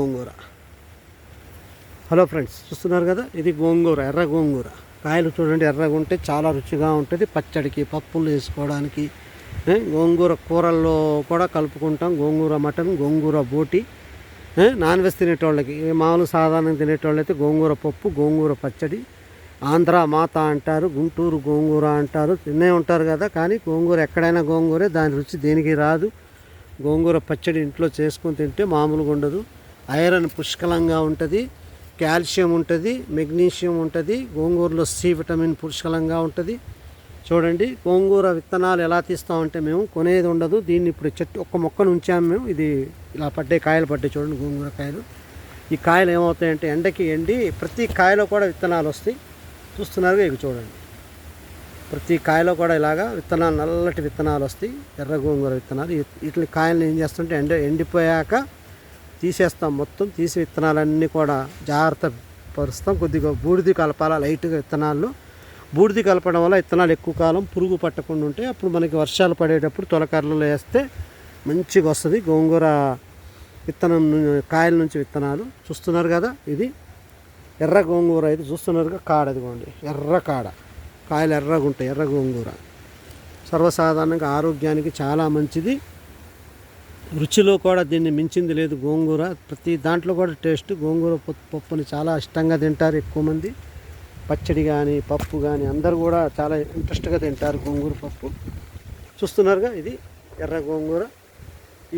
గోంగూర. Hello friends చూస్తున్నారు కదా? ఇది గోంగూర ఎర్ర గోంగూర. కాయలు చూడండి ఎర్రగా ఉంటే చాలా రుచిగా ఉంటుంది. పచ్చడికి పప్పులు వేసుకోవడానికి గోంగూర కూరల్లో కూడా కలుపుకుంటాం. గోంగూర మటన్ గోంగూర బోటి నాన్ వెజ్ తినేటోళ్ళకి మామూలు సాధారణంగా తినేటోళ్ళైతే గోంగూర పప్పు గోంగూర పచ్చడి ఆంధ్ర మాత అంటారు గుంటూరు గోంగూర అంటారు తినే ఉంటారు కదా? కానీ గోంగూర ఎక్కడైనా గోంగూరే దాని రుచి దేనికి రాదు. గోంగూర పచ్చడి ఇంట్లో చేసుకొని తింటే మామూలుగా ఉండదు. ఐరన్ పుష్కలంగా ఉంటుంది కాల్షియం ఉంటుంది మెగ్నీషియం ఉంటుంది గోంగూరలో సి విటమిన్ పుష్కలంగా ఉంటుంది. చూడండి గోంగూర విత్తనాలు ఎలా తీస్తామంటే మేము కొనేది ఉండదు దీన్ని ఇప్పుడు చెట్టు ఒక్క మొక్కను ఉంచాము మేము ఇది ఇలా పడ్డే కాయలు పడ్డాయి చూడండి గోంగూర కాయలు. ఈ కాయలు ఏమవుతాయంటే ఎండకి ఎండి ప్రతి కాయలో కూడా విత్తనాలు వస్తాయి. చూస్తున్నారు ఇక చూడండి. ప్రతి కాయలో కూడా ఇలాగా విత్తనాలు నల్లటి విత్తనాలు వస్తాయి ఎర్ర గోంగూర విత్తనాలు. వీటి కాయలను ఏం చేస్తుంటే ఎండ ఎండిపోయాక తీసేస్తాం మొత్తం తీసి విత్తనాలన్నీ కూడా జాగ్రత్త పరుస్తాం. కొద్దిగా బూడిది కలపాల లైట్గా విత్తనాలు. బూడిది కలపడం వల్ల విత్తనాలు ఎక్కువ కాలం పురుగు పట్టకుండా ఉంటాయి. అప్పుడు మనకి వర్షాలు పడేటప్పుడు తొలకర్రలు వేస్తే మంచిగా వస్తుంది. గోంగూర విత్తనం కాయల నుంచి విత్తనాలు. చూస్తున్నారు కదా ఇది. ఎర్ర గోంగూర అయితే చూస్తున్నారుగా కాడ ఇదిగోండి. ఎర్ర కాడ. కాయలు ఎర్రగా ఉంటాయి ఎర్ర గోంగూర. సర్వసాధారణంగా ఆరోగ్యానికి చాలా మంచిది. రుచిలో కూడా దీన్ని మించింది లేదు గోంగూర. ప్రతి దాంట్లో కూడా టేస్ట్ గోంగూర పప్పు పప్పుని చాలా ఇష్టంగా తింటారు ఎక్కువ మంది. పచ్చడి కానీ పప్పు కానీ అందరూ కూడా చాలా ఇంట్రెస్ట్గా తింటారు గోంగూర పప్పు. చూస్తున్నారుగా ఇది ఎర్ర గోంగూర.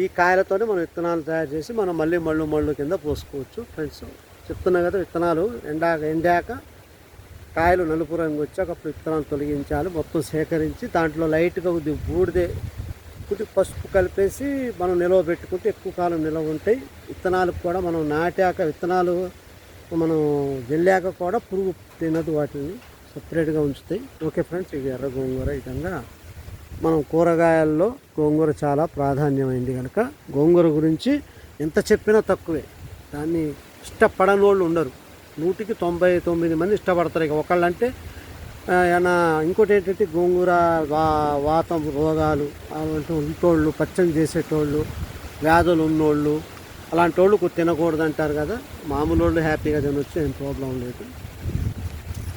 ఈ కాయలతోనే మనం విత్తనాలు తయారు చేసి మనం మళ్ళీ మళ్ళు మళ్ళు కింద పోసుకోవచ్చు. ఫ్రెండ్స్ చెప్తున్నా కదా విత్తనాలు ఎండాక ఎండాక కాయలు నలుపు రంగు వచ్చాక అప్పుడు విత్తనాలు తొలగించాలి. మొత్తం సేకరించి దాంట్లో లైట్గా కొద్ది బూడిదే కొద్ది పసుపు కలిపేసి మనం నిల్వ పెట్టుకుంటే ఎక్కువ కాలం నిల్వ ఉంటాయి. విత్తనాలకు కూడా మనం నాటాక విత్తనాలు మనం వెళ్ళాక కూడా పురుగు తినదు వాటిని. సపరేట్గా ఉంచుతాయి. ఓకే ఫ్రెండ్స్ ఇది ఎర్ర గోంగూర. ఈ విధంగా మనం కూరగాయల్లో గోంగూర చాలా ప్రాధాన్యమైంది కనుక గోంగూర గురించి ఎంత చెప్పినా తక్కువే. దాన్ని ఇష్టపడని వాళ్ళు ఉండరు. నూటికి తొంభై తొమ్మిది మంది ఇష్టపడతారు. ఇక ఒకళ్ళంటే ఆ, ఇంకోటి ఏంటంటే గోంగూర వా వాతం రోగాలు అలాంటి ఉంటోళ్ళు పచ్చని చేసేటోళ్ళు వ్యాధులు ఉన్నోళ్ళు అలాంటి వాళ్ళు తినకూడదు అంటారు కదా. మామూలు వాళ్ళు హ్యాపీగా తినొచ్చు ఏం ప్రాబ్లం లేదు.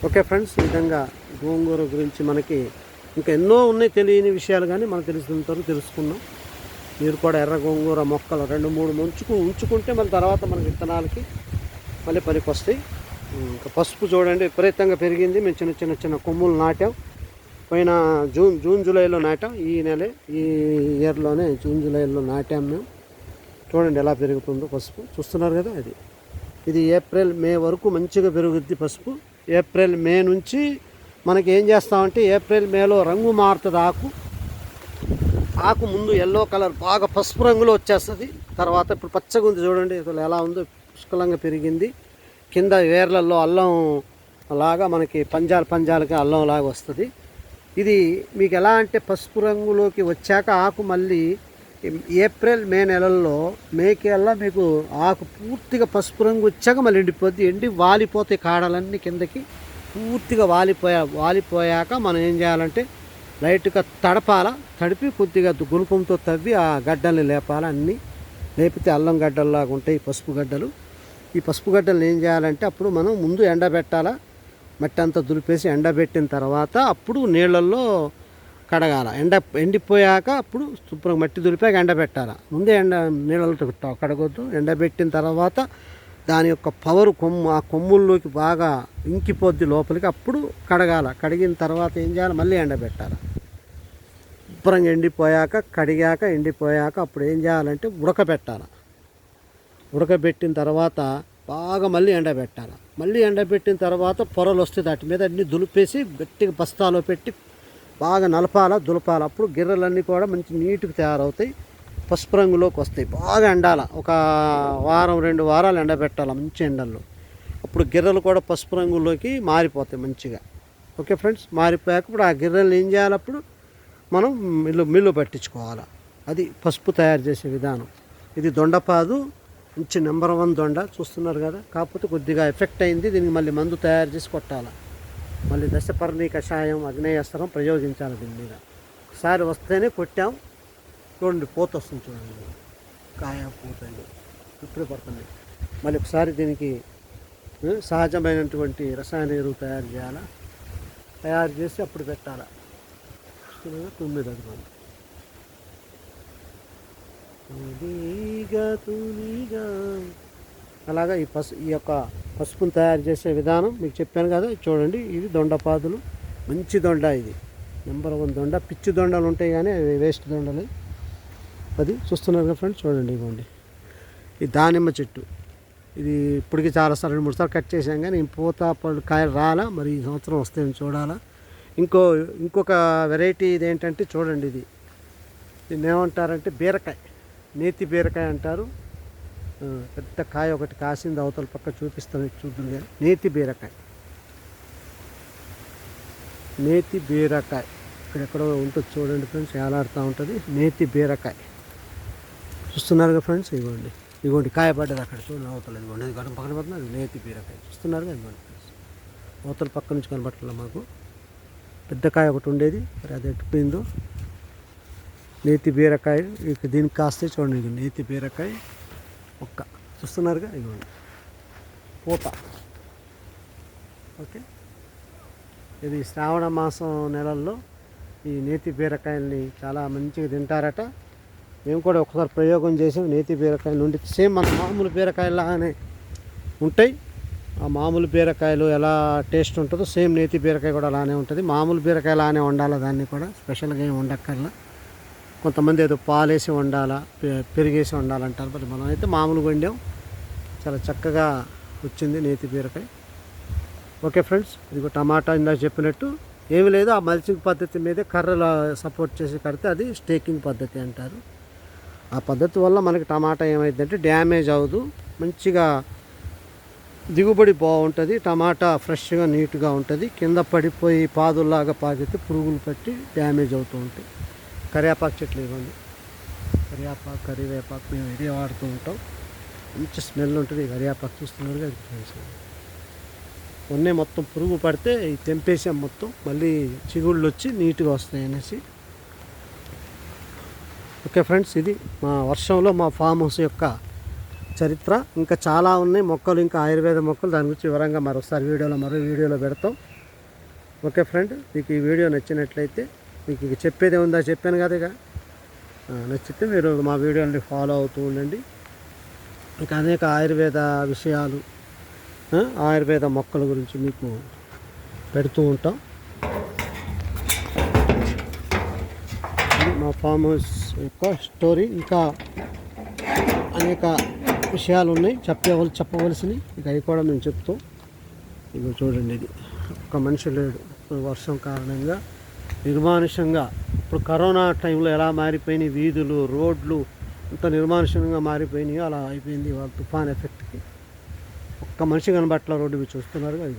ఓకే ఫ్రెండ్స్ ఈ విధంగా గోంగూర గురించి మనకి ఇంకా ఎన్నో ఉన్నాయి తెలియని విషయాలు కానీ మనకు తెలిసినంతవరకు తెలుసుకున్నాం. మీరు కూడా ఎర్ర గోంగూర మొక్కలు రెండు మూడు ముంచుకు ఉంచుకుంటే మన తర్వాత మన విత్తనాలకి మళ్ళీ పనికి వస్తాయి. ఇంకా పసుపు చూడండి విపరీతంగా పెరిగింది. మేము చిన్న చిన్న చిన్న కొమ్ములు నాటాం. పోయిన జూన్ జూన్ జూలైలో నాటాం. ఈ నెలే ఈ ఇయర్లోనే జూన్ జూలైలో నాటాం మేము. చూడండి ఎలా పెరుగుతుందో పసుపు. చూస్తున్నారు కదా అది. ఇది ఏప్రిల్ మే వరకు మంచిగా పెరుగుద్ది పసుపు. ఏప్రిల్ మే నుంచి మనకి ఏం చేస్తామంటే ఏప్రిల్ మేలో రంగు మారుతుంది ఆకు. ఆకు ముందు ఎల్లో కలర్ బాగా పసుపు రంగులో వచ్చేస్తుంది. తర్వాత ఇప్పుడు పచ్చగా ఉంది చూడండి అసలు ఎలా ఉందో పుష్కలంగా పెరిగింది. కింద వేర్లలో అల్లం లాగా మనకి పంజాలు పంజాలకి అల్లం లాగా వస్తుంది. ఇది మీకు ఎలా అంటే పసుపు రంగులోకి వచ్చాక ఆకు మళ్ళీ ఏప్రిల్ మే నెలల్లో మేకి మీకు ఆకు పూర్తిగా పసుపు రంగు వచ్చాక మళ్ళీ ఎండిపోద్ది. ఎండి వాలిపోతే కాడలన్నీ కిందకి పూర్తిగా వాలిపోయా వాలిపోయాక మనం ఏం చేయాలంటే లైట్గా తడపాల తడిపి కొద్దిగా గుణపంతో తవ్వి ఆ గడ్డల్ని లేపాలి. అన్నీ లేపితే అల్లం గడ్డల్లాగా ఉంటాయి పసుపు గడ్డలు. ఈ పసుపు గడ్డలను ఏం చేయాలంటే అప్పుడు మనం ముందు ఎండబెట్టాలా మట్టి అంతా దులిపేసి ఎండబెట్టిన తర్వాత అప్పుడు నీళ్ళల్లో కడగాల. ఎండ ఎండిపోయాక అప్పుడు శుభ్రంగా మట్టి దులిపాక ఎండబెట్టాల ముందే ఎండ నీళ్ళతో కడగొద్దు. ఎండబెట్టిన తర్వాత దాని యొక్క పవర్ కొమ్ము ఆ కొమ్ముల్లోకి బాగా ఇంకిపోద్ది లోపలికి. అప్పుడు కడగాల. కడిగిన తర్వాత ఏం చేయాలి? మళ్ళీ ఎండబెట్టాలి శుభ్రంగా ఎండిపోయాక కడిగాక ఎండిపోయాక అప్పుడు ఏం చేయాలంటే ఉడకబెట్టాలి ఉడకబెట్టిన తర్వాత బాగా మళ్ళీ ఎండబెట్టాలి. మళ్ళీ ఎండబెట్టిన తర్వాత పొరలు వస్తాయి దాటి మీద అన్ని దులిపేసి గట్టిగా బస్తాలో పెట్టి బాగా నలపాల దులపాల. అప్పుడు గిర్రెలన్నీ కూడా మంచి నీట్గా తయారవుతాయి. పసుపు రంగులోకి వస్తాయి. బాగా ఎండాల. ఒక వారం రెండు వారాలు ఎండబెట్టాలి మంచి ఎండల్లో. అప్పుడు గిర్రెలు కూడా పసుపు రంగులోకి మారిపోతాయి మంచిగా. Okay friends? మారిపోయాక ఇప్పుడు ఆ గిర్రెలు ఏం చేయాలి అప్పుడు? మనం మిల్లు మిల్లు పట్టించుకోవాలి. అది పసుపు తయారు చేసే విధానం. ఇది దొండపాదు మంచి నెంబర్ వన్ దొండ చూస్తున్నారు కదా. కాకపోతే కొద్దిగా ఎఫెక్ట్ అయింది. దీనికి మళ్ళీ మందు తయారు చేసి కొట్టాలి. మళ్ళీ దశపర్ణి కషాయం అగ్నేయస్త్రం ప్రయోగించాలి దీని మీద. ఒకసారి వస్తేనే కొట్టాం. చూడండి పూత వస్తుంది చూడండి. కాయ పూతండి ఇప్పుడు పడుతుంది. మళ్ళీ ఒకసారి దీనికి సహజమైనటువంటి రసాయన ఎరువు తయారు చేయాలా. తయారు చేసి అప్పుడు పెట్టాలా. తొమ్మిది అది అలాగా ఈ పసు ఈ యొక్క పసుపును తయారు చేసే విధానం మీకు చెప్పాను కదా చూడండి ఇది దొండపాదులు. మంచి దొండ ఇది. నెంబర్ వన్ దొండ. పిచ్చి దొండలు ఉంటాయి కానీ అవి వేస్ట్ దొండలు. అది చూస్తున్నారు కదా ఫ్రెండ్స్ చూడండి ఇవ్వండి. ఈ దానిమ్మ చెట్టు. ఇది ఇప్పటికి చాలా సార్లు రెండు మూడు సార్లు కట్ చేసాం కానీ పూత పళ్ళు కాయలు రాలా మరి ఈ సంవత్సరం వస్తాయని చూడాలా. ఇంకో ఇంకొక వెరైటీ ఇది ఏంటంటే చూడండి ఇది. దీన్ని ఏమంటారంటే బీరకాయ. నేతి బీరకాయ అంటారు. పెద్ద కాయ ఒకటి కాసింది అవతల పక్క చూపిస్తాను చూద్దాం. కానీ నేతి బీరకాయ. నేతి బీరకాయ. ఇక్కడెక్కడో ఉంటుంది చూడండి ఫ్రెండ్స్ ఏలాడుతూ ఉంటుంది. నేతి బీరకాయ. చూస్తున్నారుగా ఫ్రెండ్స్? ఇవ్వండి. ఇవ్వండి కాయ పడ్డది అక్కడ చూడండి అవతల ఇదిగోండి. అది గడం పక్కన పడుతుంది అది నేతి బీరకాయ. చూస్తున్నారు ఇవ్వండి ఫ్రెండ్స్? అవతల పక్క నుంచి కనబట్టలే మాకు. పెద్ద కాయ ఒకటి ఉండేది మరి అది ఎట్టుపోయిందో నేతి బీరకాయ ఇక దీనికి కాస్తే చూడండి నేతి బీరకాయ ఒక్క. చూస్తున్నారుగా? ఇవ్వండి పూత. ఓకే? ఇది శ్రావణ మాసం నెలల్లో ఈ నేతి బీరకాయల్ని చాలా మంచిగా తింటారట. మేము కూడా ఒకసారి ప్రయోగం చేసాం నేతి బీరకాయ నుండి సేమ్ మన మామూలు బీరకాయలాగానే ఉంటాయి. ఆ మామూలు బీరకాయలు ఎలా టేస్ట్ ఉంటుందో సేమ్ నేతి బీరకాయ కూడా అలానే ఉంటుంది. మామూలు బీరకాయ అలానే వండాలి దాన్ని కూడా. స్పెషల్గా ఏం ఉండక్కర్లా కొంతమంది ఏదో పాలేసి వండాలా పె- పెరిగేసి వండాలంటారు. మరి మనం అయితే మామూలుగా వండాం. చాలా చక్కగా వచ్చింది నేతి బీరకాయ. ఓకే ఫ్రెండ్స్ ఇదిగో టమాటా ఇందాక చెప్పినట్టు. ఏమి లేదు ఆ మల్చింగ్ పద్ధతి మీదే కర్రలు సపోర్ట్ చేసి కడితే అది స్టేకింగ్ పద్ధతి అంటారు. ఆ పద్ధతి వల్ల మనకి టమాటా ఏమైందంటే డ్యామేజ్ అవ్వదు. మంచిగా దిగుబడి బాగుంటుంది. టమాటా ఫ్రెష్గా నీట్గా ఉంటుంది. కింద పడిపోయి పాదుల్లాగా పాకితే పురుగులు పట్టి డ్యామేజ్ అవుతూ ఉంటాయి. కరివేపాకు చెట్లు ఇవ్వండి. కరివేపాకు కరివేపాకు మేము ఇదే వాడుతూ ఉంటాం. మంచి స్మెల్ ఉంటుంది. కరివేపాకు చూస్తున్నారు అది ఫ్రెండ్స్ మొన్నే మొత్తం పురుగు పడితే ఈ తెంపేసాం మొత్తం. మళ్ళీ చిగుళ్ళు వచ్చి నీట్గా వస్తాయి అనేసి. ఓకే ఫ్రెండ్స్ ఇది మా వర్షంలో మా ఫామ్ హౌస్ యొక్క చరిత్ర. ఇంకా చాలా ఉన్నాయి మొక్కలు. ఇంకా ఆయుర్వేద మొక్కలు. దాని గురించి వివరంగా మరోసారి వీడియోలో మరో వీడియోలో పెడతాం. ఓకే ఫ్రెండ్ మీకు ఈ వీడియో నచ్చినట్లయితే మీకు ఇక చెప్పేది ఉందా చెప్పాను కదా ఇక. నచ్చితే మీరు మా వీడియోని ఫాలో అవుతూ ఉండండి. ఇంకా అనేక ఆయుర్వేద విషయాలు ఆయుర్వేద మొక్కల గురించి మీకు పెడుతూ ఉంటాం. మా ఫామ్ హౌస్ యొక్క స్టోరీ ఇంకా అనేక విషయాలు ఉన్నాయి. చెప్పవల్ చెప్పవలసినవి. ఇక అవి కూడా మేము చెప్తాం. ఇక చూడండి ఇది. ఒక మనిషి లేడు. వర్షం కారణంగా నిర్మానుషంగా ఇప్పుడు కరోనా టైంలో ఎలా మారిపోయినాయి వీధులు రోడ్లు అంత నిర్మానుషంగా మారిపోయినాయో అలా అయిపోయింది వాళ్ళ తుఫాన్ ఎఫెక్ట్కి. ఒక్క మనిషి కనబట్ల రోడ్డు మీరు చూస్తున్నారు అది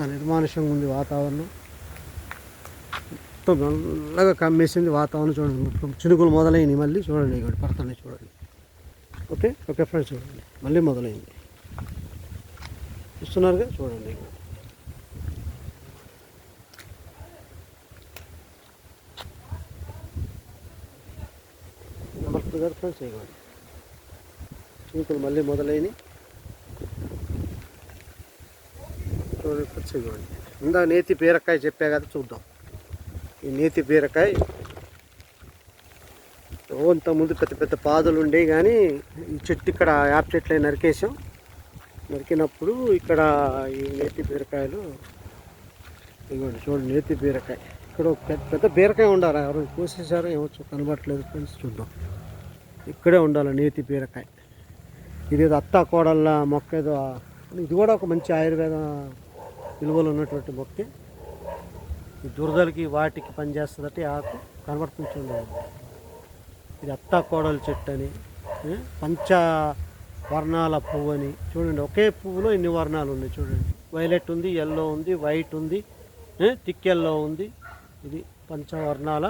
దాని నిర్మానుషంగా ఉంది వాతావరణం. మొత్తం నల్లగా కమ్మేసింది వాతావరణం చూడండి. మొత్తం చినుకులు మొదలైనవి మళ్ళీ చూడండి ఇక్కడ పడుతున్నాయి చూడండి. ఓకే? ఓకే ఫ్రెండ్స్ చూడండి. మళ్ళీ మొదలైంది. చూస్తున్నారుగా చూడండి నెంబర్ టూ ఫ్రెండ్స్ ఇవ్వండి మళ్ళీ మొదలైనవి. చూడండి ఫ్రెండ్స్ ఇవ్వండి ఇందా నేతి బీరకాయ చెప్పా కదా చూద్దాం. ఈ నేతి బీరకాయ ఇంత ముందు పెద్ద పెద్ద పాదులు ఉండేవి కానీ ఈ చెట్టు ఇక్కడ యాప చెట్లు నరికేసాం నరికినప్పుడు ఇక్కడ ఈ నేతి బీరకాయలు ఇవ్వండి చూడండి నేతి బీరకాయ. ఇక్కడ ఒక పెద్ద పెద్ద బీరకాయ ఉండాలి. ఎవరు కోసేసారో ఏమో కనబడట్లేదు ఫ్రెండ్స్ చూద్దాం. ఇక్కడే ఉండాలి నేతి బీరకాయ. ఇది అత్త అత్తా కోడళ్ళ మొక్క ఏదో ఇది కూడా ఒక మంచి ఆయుర్వేద విలువలు ఉన్నటువంటి మొక్కే. ఈ దురదలకి వాటికి పనిచేస్తుందట ఈ ఆకు కనబడుతుంది ఇది అత్తా కోడల చెట్టు అని పంచ వర్ణాల పువ్వు అని. చూడండి ఒకే పువ్వులో ఇన్ని వర్ణాలు ఉన్నాయి చూడండి. వైలెట్ ఉంది ఎల్లో ఉంది వైట్ ఉంది తిక్కెల్లో ఉంది. ఇది పంచవర్ణాల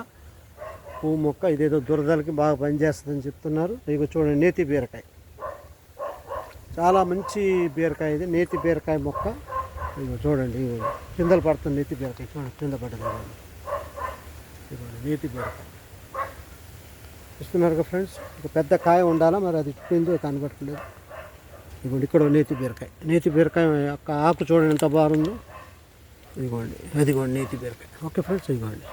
పువ్వు మొక్క ఇదేదో దురదలకి బాగా పనిచేస్తుందని చెప్తున్నారు. ఇక చూడండి నేతి బీరకాయ. చాలా మంచి బీరకాయ ఇది నేతి బీరకాయ మొక్క. ఇగో చూడండి ఇగో కిందలు పడుతుంది నేతి బీరకాయ. చూడండి కింద పడ్డది ఇగోండి. నేతి బీరకాయ. చూస్తున్నారు కదా ఫ్రెండ్స్ ఒక పెద్ద కాయ ఉండాలా? మరి అది ఇప్పిందో కనబడట్లేదు. ఇదిగోండి ఇక్కడ నేతి బీరకాయ. నేతి బీరకాయ యొక్క ఆకు చూడండి ఎంత బాగుందో. ఇదిగోండి అదిగోండి నేతి బీరకాయ. ఓకే ఫ్రెండ్స్ ఇదిగోండి.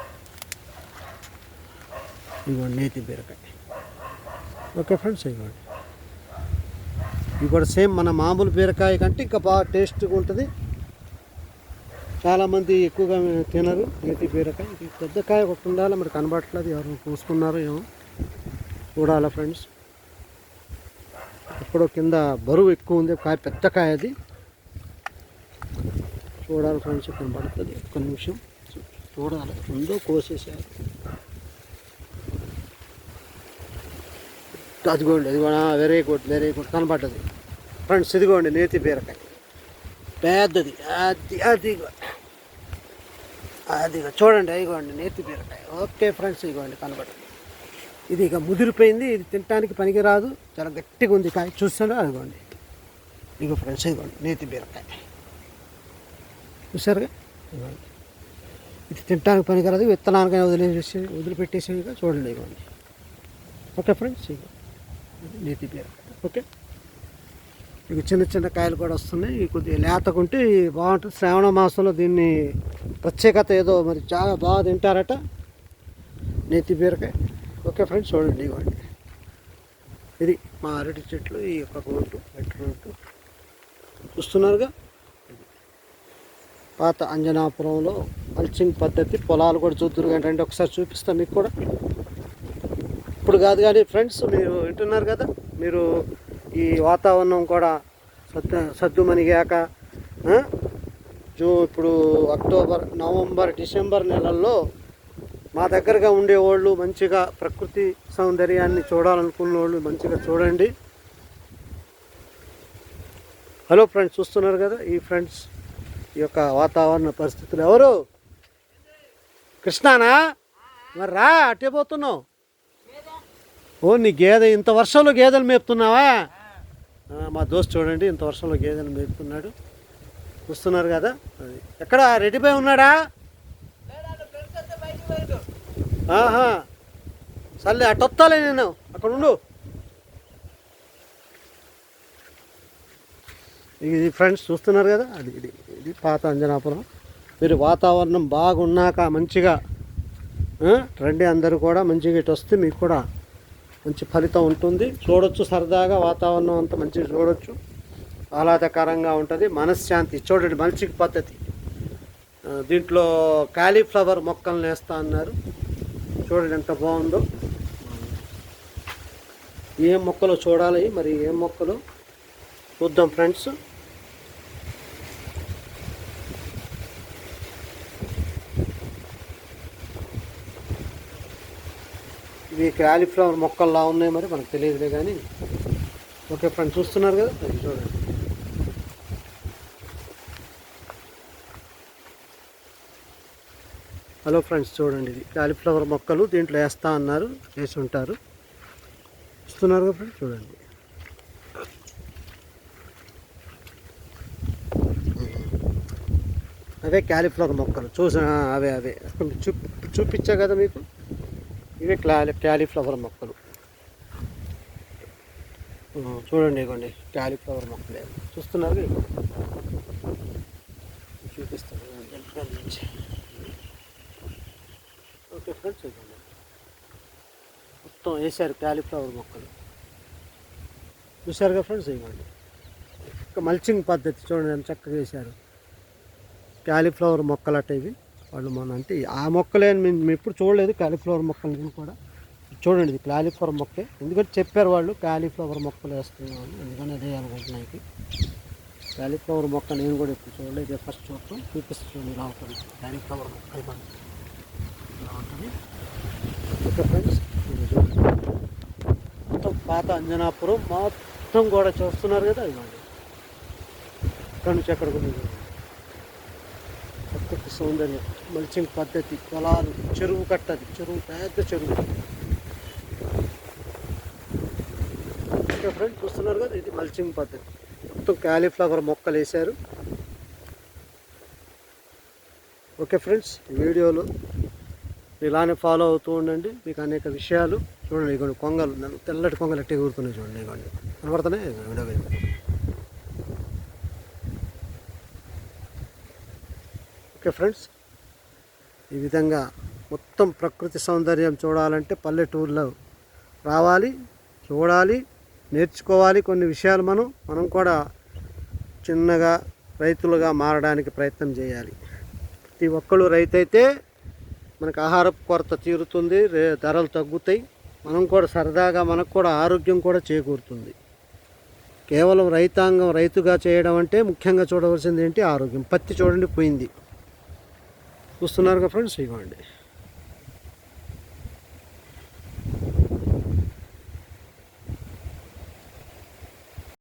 ఇదిగోండి నేతి బీరకాయ. ఓకే ఫ్రెండ్స్ ఇదిగోండి. ఇవి కూడా సేమ్ మన మామూలు బీరకాయ కంటే ఇంకా బాగా టేస్ట్గా ఉంటుంది. చాలామంది ఎక్కువగా తినరు నేతి బీరకాయ. ఇది పెద్ద కాయ ఒకటి ఉండాలి మరి కనబడట్లేదు. ఎవరు కోసుకున్నారో ఏమో. చూడాలా ఫ్రెండ్స్? ఇప్పుడు కింద బరువు ఎక్కువ ఉంది కాయ పెద్ద కాయ అది. చూడాలి ఫ్రెండ్స్ కనబడుతుంది ఒక్క నిమిషం. చూడాలి ఉందో కోసేసారు. అదిగోండి అది కూడా వెరీ గుడ్ వెరీ గుడ్ కనబడ్డది. ఫ్రెండ్స్ ఇదిగోండి నేతి బీరకాయ. పెద్దది అది అది అదిగో చూడండి ఇదిగోండి నేతి బీరకాయ. ఓకే ఫ్రెండ్స్ ఇదిగోండి కనబడ్డది. ఇది ఇక ముదిరిపోయింది ఇది తినడానికి పనికిరాదు. చాలా గట్టిగా ఉంది కాయ చూస్తాను అదిగోండి ఇగో ఫ్రెండ్స్ ఇదిగోండి నేతి బీరకాయ. చూసారుగా? ఇదిగోండి. ఇది తినడానికి పనికిరాదు విత్తనానికైనా వదిలేసి వదిలిపెట్టేసి ఇక చూడండి ఇదిగోండి. ఓకే ఫ్రెండ్స్ ఇదిగోండి నేతి బీరకాయ ఓకే. ఇక చిన్న చిన్న కాయలు కూడా వస్తున్నాయి. ఇవి కొద్దిగా లేతకుంటే బాగుంటుంది. శ్రావణ మాసంలో దీన్ని ప్రత్యేకత ఏదో మరి చాలా బాగా తింటారట. నేతి బీరకాయ ఓకే ఫ్రెండ్స్ చూడండి ఇవ్వండి ఇది మా అరటి చెట్లు ఈ యొక్క రోడ్డు మెట్రో రోడ్డు. చూస్తున్నారుగా? పాత అంజనాపురంలో మల్చింగ్ పద్ధతి పొలాలు కూడా చూద్దరు ఏంటంటే ఒకసారి చూపిస్తాను మీకు కూడా. ఇప్పుడు కాదు కానీ ఫ్రెండ్స్ మీరు వింటున్నారు కదా మీరు ఈ వాతావరణం కూడా సద్దు సద్దుమణిగాక జూ ఇప్పుడు అక్టోబర్ నవంబర్ డిసెంబర్ నెలల్లో మా దగ్గరగా ఉండేవాళ్ళు మంచిగా ప్రకృతి సౌందర్యాన్ని చూడాలనుకున్న వాళ్ళు మంచిగా చూడండి. హలో ఫ్రెండ్స్ చూస్తున్నారు కదా ఈ ఫ్రెండ్స్ ఈ యొక్క వాతావరణ పరిస్థితులు ఎవరు? కృష్ణానా? మరి రా అట్టే పోతున్నావు. ఓ నీ గేదె ఇంత వర్షంలో గేదెలు మేపుతున్నావా? మా దోస్త్ చూడండి ఇంత వర్షంలో గేదెలు మేపుతున్నాడు. చూస్తున్నారు కదా? అది. ఎక్కడ? రెడ్డిపై ఉన్నాడా? ఆహా. సర్లే అట్టొత్తాలే నేను. అక్కడ ఉండు. ఇది ఫ్రెండ్స్ చూస్తున్నారు కదా? అది ఇది ఇది పాత అంజనాపురం. మీరు వాతావరణం బాగున్నాక మంచిగా రండి అందరూ కూడా. మంచిగా ఇటు వస్తే మీకు కూడా మంచి ఫలితం ఉంటుంది. చూడొచ్చు సరదాగా వాతావరణం అంతా మంచిగా చూడొచ్చు. ఆహ్లాదకరంగా ఉంటుంది. మనశ్శాంతి చూడండి మంచి పద్ధతి. దీంట్లో కాలీఫ్లవర్ మొక్కలు వేస్తా అన్నారు. చూడండి ఎంత బాగుందో. ఏ మొక్కలు చూడాలి? మరి ఏ మొక్కలు? చూద్దాం ఫ్రెండ్స్. ఇవి క్యాలీఫ్లవర్ మొక్కల్లా ఉన్నాయి మరి మనకు తెలియదులే కానీ ఓకే ఫ్రెండ్స్ చూస్తున్నారు కదా? అది చూడండి. హలో ఫ్రెండ్స్ చూడండి ఇది. కాలీఫ్లవర్ మొక్కలు దీంట్లో వేస్తా అన్నారు వేసి ఉంటారు. చూస్తున్నారు కదా ఫ్రెండ్స్ చూడండి. అవే క్యాలీఫ్లవర్ మొక్కలు. చూసా అవే అవే. చూపి చూపించా కదా మీకు? ఇవి క్లాలి క్యాలీఫ్లవర్ మొక్కలు. చూడండి ఇగోండి క్యాలీఫ్లవర్ మొక్కలే. చూస్తున్నారు? చూపిస్తాను. ఓకే ఫ్రెండ్స్ ఇవ్వండి మొత్తం వేసారు క్యాలీఫ్లవర్ మొక్కలు. చూసారుగా ఫ్రెండ్స్? ఇవ్వండి ఇంకా మల్చింగ్ పద్ధతి చూడండి చక్కగా వేశారు. క్యాలీఫ్లవర్ మొక్కలు అట్ట ఇవి. వాళ్ళు మన అంటే ఆ మొక్కలే అని మేము ఎప్పుడు చూడలేదు క్యాలీఫ్లవర్ మొక్కలు కూడా. చూడండి ఇది కాలీఫ్లవర్ మొక్కే. ఎందుకంటే చెప్పారు వాళ్ళు కాలీఫ్లవర్ మొక్కలు వేస్తున్నాం అని అందుకని అదే అనుకుంటున్నాయి కాలీఫ్లవర్ మొక్క నేను కూడా ఎప్పుడు చూడలేదు. ఇదే ఫస్ట్ చూడటం చూపిస్తుంది ఇలా ఉంటుంది. కాలీఫ్లవర్ మొక్క ఇలా ఉంటుంది. ఓకే ఫ్రెండ్స్ చూడండి. మొత్తం పాత అంజనాపురం మొత్తం కూడా చూస్తున్నారు కదా ఇవ్వండి ఇక్కడ నుంచి ఎక్కడికి సౌందర్యం మల్చింగ్ పద్ధతి పొలాలు చెరువు కట్టది. చెరువు పెద్ద చెరువు. ఓకే ఫ్రెండ్స్ చూస్తున్నారు కదా ఇది మల్చింగ్ పద్ధతి. మొత్తం క్యాలీఫ్లవర్ మొక్కలు వేశారు. ఓకే ఫ్రెండ్స్ వీడియోలో ఇలానే ఫాలో అవుతూ ఉండండి. మీకు అనేక విషయాలు చూడండి. ఇగోండి కొంగలు నన్ను తెల్లటి కొంగలు ఎట్టి ఎగురుతున్నాయి చూడండి ఇగోండి. కనబడుతున్నాయి ఇగో వీడియో మీద. Okay friends. ఈ విధంగా మొత్తం ప్రకృతి సౌందర్యం చూడాలంటే పల్లెటూరులో రావాలి చూడాలి నేర్చుకోవాలి కొన్ని విషయాలు మనం. మనం కూడా చిన్నగా రైతులుగా మారడానికి ప్రయత్నం చేయాలి. ప్రతి ఒక్కళ్ళు రైతు అయితే మనకు ఆహార కొరత తీరుతుంది ధరలు తగ్గుతాయి. మనం కూడా సరదాగా మనకు కూడా ఆరోగ్యం కూడా చేకూరుతుంది. కేవలం రైతాంగం రైతుగా చేయడం అంటే ముఖ్యంగా చూడవలసింది ఏంటి? ఆరోగ్యం. పత్తి చూడండి పోయింది. చూస్తున్నారుగా ఫ్రెండ్స్ ఇవ్వండి.